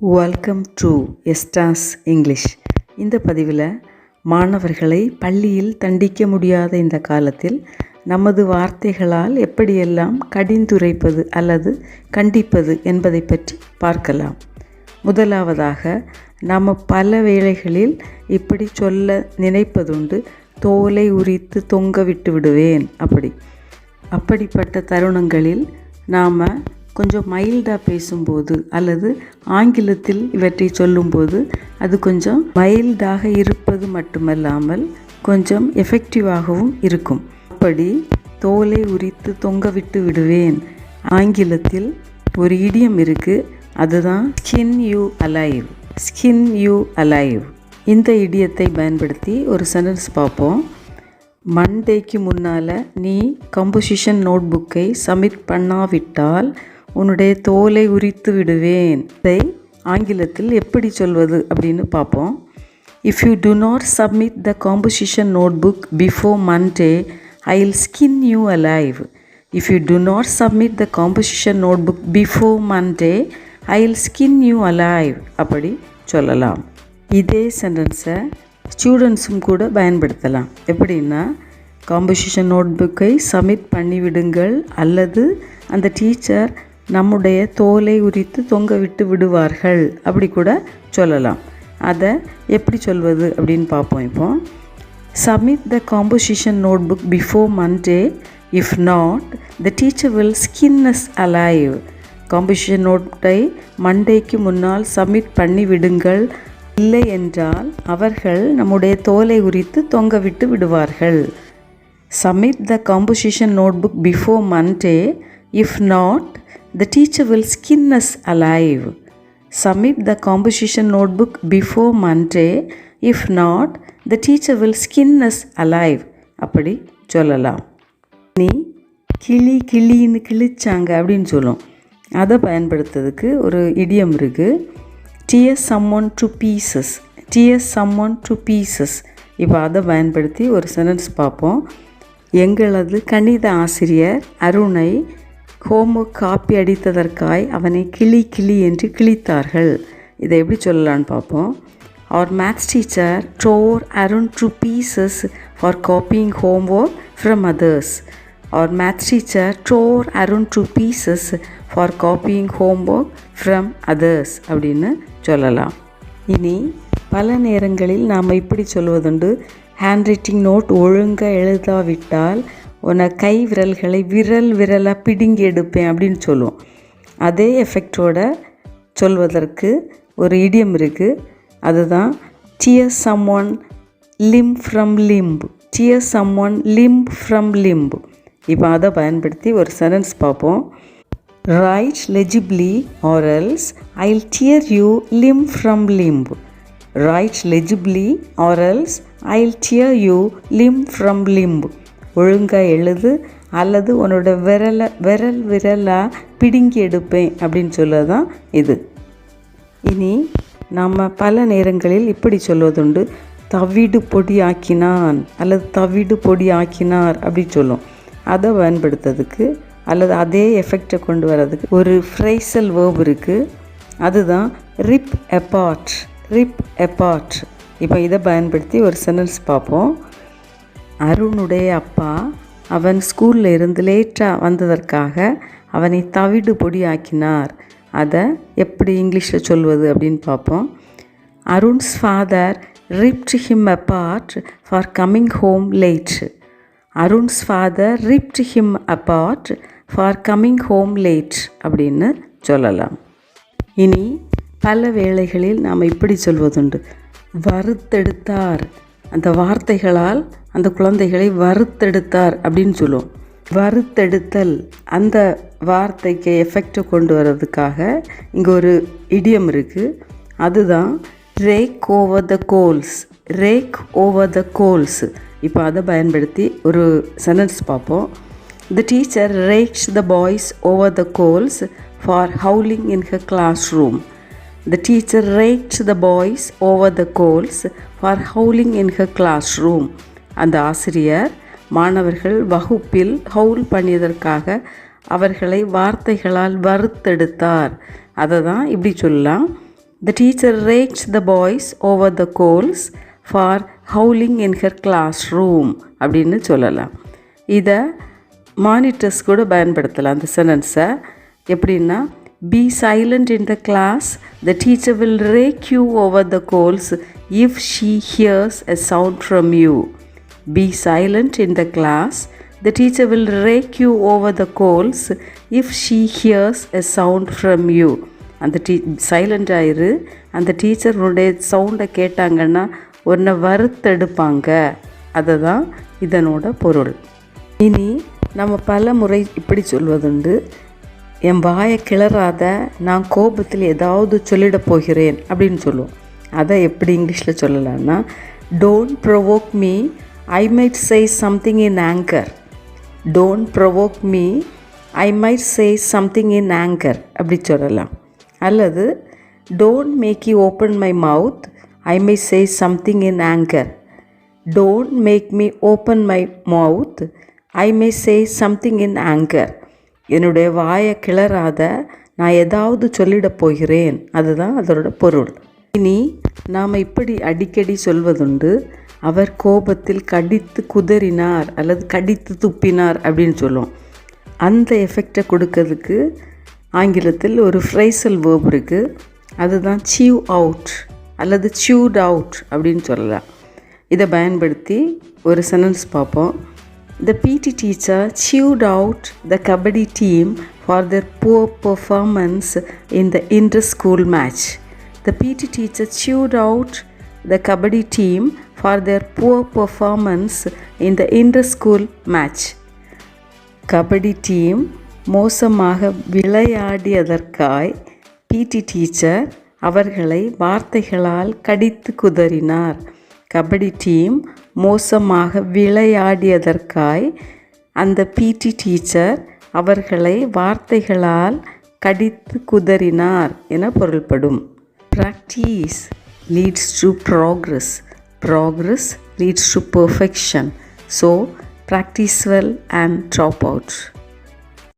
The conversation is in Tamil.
வெல்கம் டு எஸ்டாஸ் இங்கிலீஷ் இந்த பதிவில் மாணவர்களை பள்ளியில் தண்டிக்க முடியாத இந்த காலத்தில் நமது வார்த்தைகளால் எப்படியெல்லாம் கடிந்துரைப்பது அல்லது கண்டிப்பது என்பதை பற்றி பார்க்கலாம். முதலாவதாக நாம் பல வேளைகளில் இப்படி சொல்ல நினைப்பதுண்டு தோலை உரித்து தொங்க விட்டு விடுவேன் அப்படி. அப்படிப்பட்ட தருணங்களில் நாம் கொஞ்சம் மைல்டாக பேசும்போது அல்லது ஆங்கிலத்தில் இவற்றை சொல்லும்போது அது கொஞ்சம் மைல்டாக இருப்பது மட்டுமல்லாமல் கொஞ்சம் எஃபெக்டிவாகவும் இருக்கும். அப்படி தோலை உரித்து தொங்க விட்டு விடுவேன். ஆங்கிலத்தில் ஒரு இடியம் இருக்குது அதுதான் skin you alive skin you alive இந்த இடியத்தை பயன்படுத்தி ஒரு சென்டென்ஸ் பார்ப்போம். மண்டேக்கு முன்னால் நீ கம்போசிஷன் நோட் புக்கை சப்மிட் பண்ணாவிட்டால் உன்னுடைய தோலை உரித்து விடுவேன். இதை ஆங்கிலத்தில் எப்படி சொல்வது அப்படின்னு பார்ப்போம். If you do not submit the composition notebook before Monday I will skin you alive if you do not submit the composition notebook before Monday I will skin you alive அப்படி சொல்லலாம். இதே சென்டென்ஸை ஸ்டூடெண்ட்ஸும் கூட பயன்படுத்தலாம். எப்படின்னா காம்போசிஷன் நோட் புக்கை சப்மிட் பண்ணிவிடுங்கள் அல்லது அந்த டீச்சர் நம்முடைய தோலை உரித்து தொங்க விட்டு விடுவார்கள். அப்படி கூட சொல்லலாம். அதை எப்படி சொல்வது அப்படின்னு பார்ப்போம் இப்போ. Submit the composition notebook before Monday if not the teacher will skin us alive composition நோட்டை மண்டேக்கு முன்னால் சப்மிட் பண்ணி விடுங்கள். இல்லை என்றால் அவர்கள் நம்முடைய தோலை உரித்து தொங்க விட்டு விடுவார்கள். Submit the composition notebook before Monday if not the teacher will skin us alive. Submit the composition notebook before Monday. If not, the teacher will skin us alive. அப்படி சொல்லலாம் நீ கிளி கிளின்னு கிழிச்சாங்க அப்படின்னு சொல்லும் அதை பயன்படுத்துறதுக்கு ஒரு இடியம் இருக்குது tears someone to pieces tears someone to pieces இப்போ அதை பயன்படுத்தி ஒரு சென்டென்ஸ் பார்ப்போம் எங்களது கணித ஆசிரியர் அருணை ஹோம்ஒர்க் காப்பி அடித்ததற்காய் அவனை கிளி கிளி என்று கிழித்தார்கள். இதை எப்படி சொல்லலான்னு பார்ப்போம். Our maths teacher tore Arun to pieces for copying homework from others our maths teacher tore Arun to pieces for copying homework from others அப்படின்னு சொல்லலாம். இனி பல நேரங்களில் நாம் இப்படி சொல்வதுண்டு. ஹேண்ட் ரைட்டிங் நோட் ஒழுங்காக எழுதாவிட்டால் உன்னை கை விரல்களை விரல் விரலாக பிடுங்கி எடுப்பேன் அப்படின்னு சொல்லுவோம். அதே எஃபெக்டோட சொல்வதற்கு ஒரு இடியம் இருக்குது அதுதான் tear someone limb from limb tear someone limb from limb இப்போ அதை பயன்படுத்தி ஒரு சென்டென்ஸ் பார்ப்போம். Write legibly or else I tear you limb from limb write legibly or else I tear you limb from limb ஒழுங்காக எழுது அல்லது உன்னோட விரலை விரல் விரலாக பிடுங்கி எடுப்பேன் அப்படின்னு சொல்ல தான் இது. இனி நம்ம பல நேரங்களில் இப்படி சொல்வதுண்டு. தவிடு பொடி ஆக்கினான் அல்லது தவிடு பொடி ஆக்கினார் அப்படி சொல்லும். அதை பயன்படுத்துறதுக்கு அல்லது அதே எஃபெக்டை கொண்டு வர்றதுக்கு ஒரு ஃப்ரைசல் வேர்ப் இருக்குது அதுதான் ரிப் எபார்ட் ரிப் எபார்ட் இப்போ இதை பயன்படுத்தி ஒரு சென்டென்ஸ் பார்ப்போம். அருணுடைய அப்பா அவன் ஸ்கூலில் இருந்து லேட்டாக வந்ததற்காக அவனை தவிடு பொடி ஆக்கினார் அதை எப்படி இங்கிலீஷில் சொல்வது அப்படின்னு பார்ப்போம் Arun's father ripped him apart for coming home late Arun's father ripped him apart for coming home late அப்படின்னு சொல்லலாம். இனி பல வேளைகளில் நாம் இப்படி சொல்வதுண்டு. வறுத்தெடுத்தார் அந்த வார்த்தைகளால் அந்த குழந்தைகளை வறுத்தெடுத்தார் அப்படின்னு சொல்லுவோம். வறுத்தெடுத்தல் அந்த வார்த்தைக்கு எஃபெக்டை கொண்டு வர்றதுக்காக இங்கே ஒரு இடியம் இருக்குது அதுதான் rake over the coals rake over the coals இப்போ அதை பயன்படுத்தி ஒரு சென்டென்ஸ் பார்ப்போம். The teacher rakes the boys over the coals for howling in her classroom the teacher rakes the boys over the coals for howling in her classroom அந்த ஆசிரியர் மாணவர்கள் வகுப்பில் ஹவுல் பண்ணியதற்காக அவர்களை வார்த்தைகளால் வறுத்தெடுத்தார். அதை தான் இப்படி சொல்லலாம். The teacher rakes the boys over the coals for howling in her classroom அப்படின்னு சொல்லலாம். இதை மானிட்டர்ஸ் கூட பயன்படுத்தலாம். அந்த சென்டென்ஸை எப்படின்னா be silent in the class the teacher will rake you over the coals if she hears a sound from you be silent in the class the teacher will rake you over the coals if she hears a sound from you அந்த டீ சைலண்ட் ஆயிரு. அந்த டீச்சர்னுடைய சவுண்டை கேட்டாங்கன்னா உன்னை வறுத்தெடுப்பாங்க. அதை தான் இதனோட பொருள். இனி நம்ம பல முறை இப்படி சொல்வதுண்டு. என் வாயை கிளறாத நான் கோபத்தில் ஏதாவது சொல்லிடப் போகிறேன் அப்படின்னு சொல்லுவோம். அதை எப்படி இங்கிலீஷில் சொல்லலான்னா don't provoke me I might say something in anger don't provoke me I might say something in anger அப்படி சொல்லலாம். அல்லது don't make you open my mouth I may say something in anger don't make me open my mouth I may say something in anger என்னுடைய வாயை கிளறாத நான் ஏதாவது சொல்லிடப் போகிறேன். அதுதான் அதோட பொருள். இனி நாம் இப்படி அடிக்கடி சொல்வதுண்டு அவர் கோபத்தில் கடித்து குதறினார் அல்லது கடித்து துப்பினார் அப்படின்னு சொல்லுவோம். அந்த எஃபெக்டை கொடுக்கறதுக்கு ஆங்கிலத்தில் ஒரு ஃப்ரைசல் வேர்ப் இருக்குது அதுதான் சியூ அவுட் அல்லது சியூட் அவுட் அப்படின்னு சொல்லலாம். இதை பயன்படுத்தி ஒரு சென்டென்ஸ் பார்ப்போம். The PT teacher chewed out the kabaddi team for their poor performance in the inter school match The PT teacher chewed out the kabaddi team for their poor performance in the inter-school match. Kabaddi team மோசமாக விளையாடியதற்காய் பிடி டீச்சர் அவர்களை வார்த்தைகளால் கடித்து குதறினார் கபடி டீம் மோசமாக விளையாடியதற்காய் அந்த பிடி டீச்சர் அவர்களை வார்த்தைகளால் கடித்து குதறினார் என பொருள்படும் Practice leads to progress, progress leads to perfection. So, practice well and drop out.